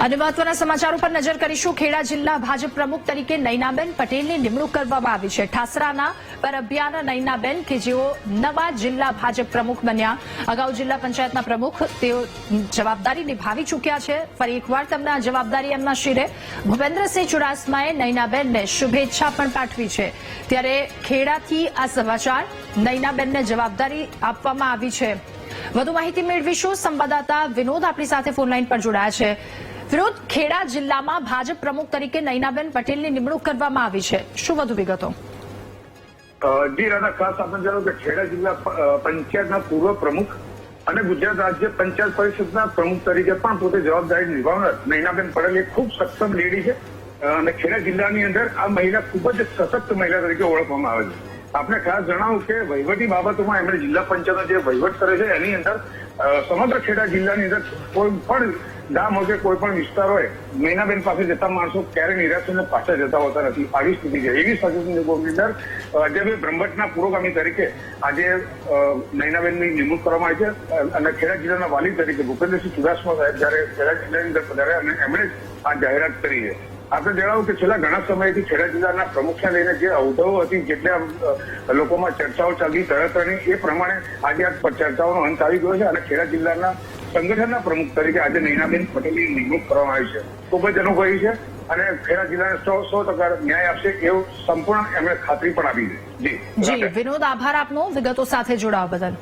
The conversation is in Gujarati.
અને મહત્વના સમાચારો પર નજર કરીશું. ખેડા જિલ્લા ભાજપ પ્રમુખ તરીકે નૈનાબેન પટેલની નિમણૂક કરવામાં આવી છે. ઠાસરાના પર અભિયાન નૈનાબેન કે જેઓ નવા જિલ્લા ભાજપ પ્રમુખ બન્યા. અગાઉ જિલ્લા પંચાયતના પ્રમુખ તેઓ જવાબદારી નિભાવી ચૂક્યા છે. ફરી એકવાર તેમને જવાબદારી એમના શિરે. ભૂપેન્દ્રસિંહ ચુડાસમાએ નૈનાબેનને શુભેચ્છા પણ પાઠવી છે. ત્યારે ખેડાથી આ સમાચાર નૈનાબેનને જવાબદારી આપવામાં આવી છે. વધુ માહિતી મેળવીશું. સંવાદદાતા વિનોદ આપણી સાથે ફોનલાઈન પર જોડાયા છે. વિનોદ ખેડા જિલ્લામાં ભાજપ પ્રમુખ તરીકે નૈનાબેન પટેલની નિમણૂક કરવામાં આવી છે. શું વધુ વિગતો? જી રાધા, ખાસ આપણે જણાવ્યું કે ખેડા જિલ્લા પંચાયતના પૂર્વ પ્રમુખ અને ગુજરાત રાજ્ય પંચાયત પરિષદના પ્રમુખ તરીકે પણ પોતે જવાબદારી નિભાવનાર નૈનાબેન પટેલ એ ખૂબ સક્ષમ લેડી છે. અને ખેડા જિલ્લાની અંદર આ મહિલા ખૂબ જ સશક્ત મહિલા તરીકે ઓળખવામાં આવે છે. આપણે ખાસ જણાવું કે વહીવટી બાબતોમાં એમણે જિલ્લા પંચાયતનો જે વહીવટ કરે છે, એની અંદર સમગ્ર ખેડા જિલ્લાની અંદર કોઈ પણ ગામ હોય કે કોઈ પણ વિસ્તાર હોય મહિનાબેન પાસે જતા માણસો ક્યારે નિરાશ થઈને પાછા જતા હોતા નથી. આવી સ્થિતિ છે. એવી સ્થિતિની અંદર અજયભાઈ બ્રહ્મટના પુરોગામી તરીકે આજે નૈનાબેનની નિમણૂક કરવામાં આવી છે અને ખેડા જિલ્લાના વાલી તરીકે ભૂપેન્દ્રસિંહ ચુડાસમા સાહેબ જયારે ખેડા જિલ્લાની અંદર પધાર્યા, અને એમણે આ જાહેરાત કરી છે. આપણે જણાવું કે છેલ્લા ઘણા સમયથી ખેડા જિલ્લાના પ્રમુખને લઈને જે અવઢવો હતી, જેટલા લોકોમાં ચર્ચાઓ ચાલી, તરતરની, એ પ્રમાણે આજે આ ચર્ચાઓનો અંત આવી ગયો છે અને ખેડા જિલ્લાના સંગઠનના પ્રમુખ તરીકે આજે નૈનાબેન પટેલની નિમણૂક કરવામાં આવી છે. ખૂબ જ અનુભવી છે અને ખેડા જિલ્લાને સો સો ટકા ન્યાય આપશે એવું સંપૂર્ણ એમણે ખાતરી પણ આપી છે. જી. જી, વિનોદ, આભાર આપનો. વિગતો સાથે જોડાવા બદલ.